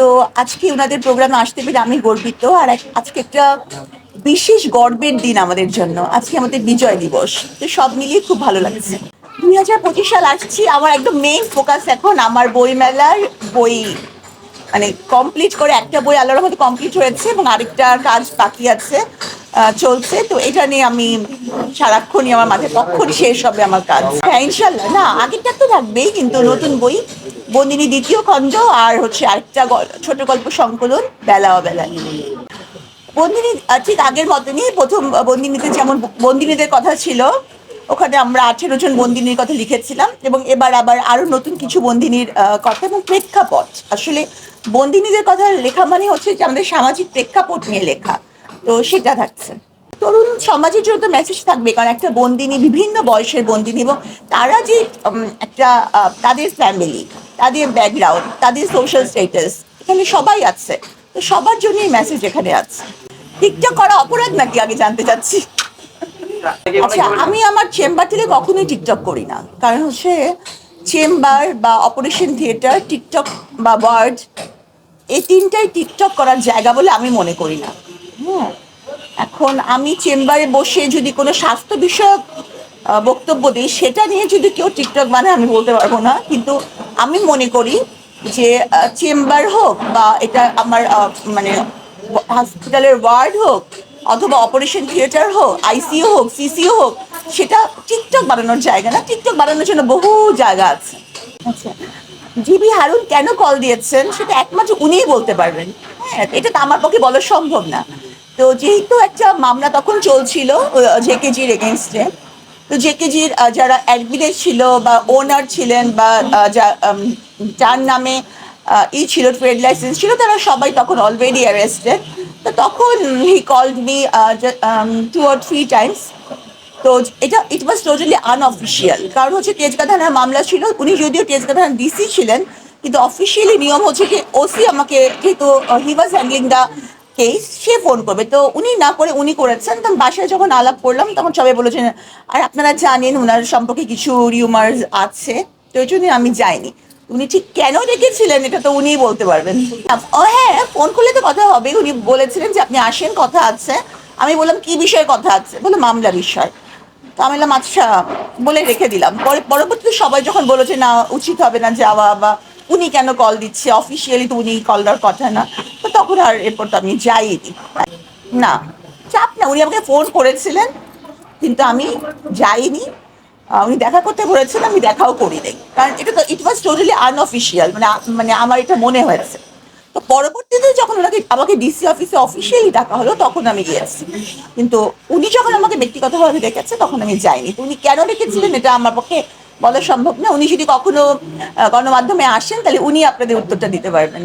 তো আজকে ওনাদের প্রোগ্রামে আসতে পেরে আমি গর্বিত আর আজকে একটা বিশেষ গর্বের দিন আমাদের জন্য। আজকে আমাদের বিজয় দিবস। তো সব মিলিয়ে খুব ভালো লাগছে। দুই হাজার পঁচিশ সাল আসছি, আমার একদম মেইন ফোকাস এখন আমার বই মেলার বই মানে কমপ্লিট করে একটা বই আল্লাহর মধ্যে কমপ্লিট হয়েছে এবং আরেকটা কাজ বাকি আছে চলছে। তো এটা নিয়ে আমি সারাক্ষণই আমার মাঝে কখনই শেষ হবে আমার কাজ। হ্যাঁ ইনশাল্লাহ না, আগেরটা তো থাকবেই, কিন্তু নতুন বই বন্দিনী দ্বিতীয় খণ্ড আর হচ্ছে আরেকটা ছোট গল্প সংকলন, বেলা অবেলা। বন্দিনী ঠিক আগের মতনই প্রথম বন্দিনীতে যেমন বন্দিনীদের কথা ছিল, ওখানে আমরা আঠেরো জন বন্দিনীর কথা লিখেছিলাম এবং এবার আবার আরও নতুন কিছু বন্দিনীর কথা এবং প্রেক্ষাপট। আসলে বন্দিনীদের কথা লেখা মানে হচ্ছে যে আমাদের সামাজিক প্রেক্ষাপট নিয়ে লেখা। তো সেটা থাকছে। তরুণ সমাজের জন্য তো মেসেজ থাকবে, কারণ একটা বন্দিনী, বিভিন্ন বয়সের বন্দিনী এবং তারা যে একটা তাদের ফ্যামিলি তাদের ব্যাকগ্রাউন্ড তাদের সোশ্যাল স্টেটাস এখানে সবাই আছে। তো সবার জন্যই মেসেজ এখানে আছে। টিকটক করা অপরাধ নাকি? আগে জানতে চাচ্ছি। আচ্ছা আমি আমার চেম্বার থেকে কখনোই টিকটক করি না। কারণ হচ্ছে চেম্বার বা অপারেশন থিয়েটার টিকটক বা ওয়ার্ড এই তিনটাই টিকটক করার জায়গা বলে আমি মনে করি না। হ্যাঁ এখন আমি চেম্বারে বসে যদি কোনো স্বাস্থ্য বিষয়ক বক্তব্য দিই, সেটা নিয়ে যদি কেউ টিকটক মানে আমি বলতে পারব না। কিন্তু আমি মনে করি যে চেম্বার হোক বা এটা আমার মানে হসপিটালের ওয়ার্ড হোক অথবা অপারেশন থিয়েটার হোক আইসিইউ হোক সিসিও হোক সেটা টিকটক বানানোর জায়গা না। টিকটক বানানোর জন্য বহু জায়গা আছে। আচ্ছা। জিবি হারুন কেন কল দিয়েছেন সেটা একমাত্র উনিই বলতে পারবেন। হ্যাঁ এটা তো আমার পক্ষে বলা সম্ভব না। তো যেহেতু একটা মামলা তখন চলছিল জেকেজির এগেনস্টে তো জেকেজির যারা অ্যাডমিনে ছিল বা ওনার ছিলেন বা যার নামে ই ছিল ট্রেড লাইসেন্স ছিল, তারা সবাই তখন অলরেডি অ্যারেস্টেড তো তখন he called me two or three times তো এটা ইট ওয়াজ টোটালি আনঅফিসিয়াল কারণ হচ্ছে তেজগা থানার মামলা ছিল, উনি যদিও তেজগা থানার ডিসি ছিলেন, কিন্তু অফিসিয়ালি নিয়ম হচ্ছে কি ওসি আমাকে যেহেতু he was handling the case say phone করবে। তো উনি না করে উনি করেছেন তখন বাসায় যখন আলাপ করলাম, তখন সবাই বলেছেন আর আপনারা জানেন ওনার সম্পর্কে কিছু রিউমার্স আছে? তো এই জন্য আমি যাইনি। উনি ঠিক কেন রেখেছিলেন এটা তো উনিই বলতে পারবেন। ও হ্যাঁ ফোন করলে তো কথা হবে। উনি বলেছিলেন যে, আপনি আসেন, কথা আছে। আমি বললাম, কি বিষয়ে কথা আছে? বলে মামলা বিষয়। তো আমি বললাম আচ্ছা। বলে রেখে দিলাম। পরে পরবর্তীতে সবাই যখন বলো যে, না, উচিত হবে না যাওয়া বা উনি কেন কল দিচ্ছে? অফিসিয়ালি তো উনি কল দেওয়ার কথা না। তো তখন আর এরপর তো আমি যাইনি। না, চাপ না, উনি আমাকে ফোন করেছিলেন, কিন্তু আমি যাইনি। উনি দেখা করতে বলেছেন আমি দেখাও করি নাই কারণ এটা তো ইট ওয়াজ টোটালি আনঅফিসিয়াল মানে মানে আমার এটা মনে হয়েছে। তো পরবর্তীতে যখন ওনাকে, আমাকে ডিসি অফিসে অফিসিয়ালি ডাকা হলো, তখন আমি গিয়েছি। কিন্তু উনি যখন আমাকে ব্যক্তিগতভাবে ডেকেছে তখন আমি যাইনি। উনি কেন ডেকেছিলেন, এটা আমার পক্ষে বলা সম্ভব না। উনি যদি কখনো গণমাধ্যমে আসেন তাহলে উনি আপনাদের উত্তরটা দিতে পারবেন।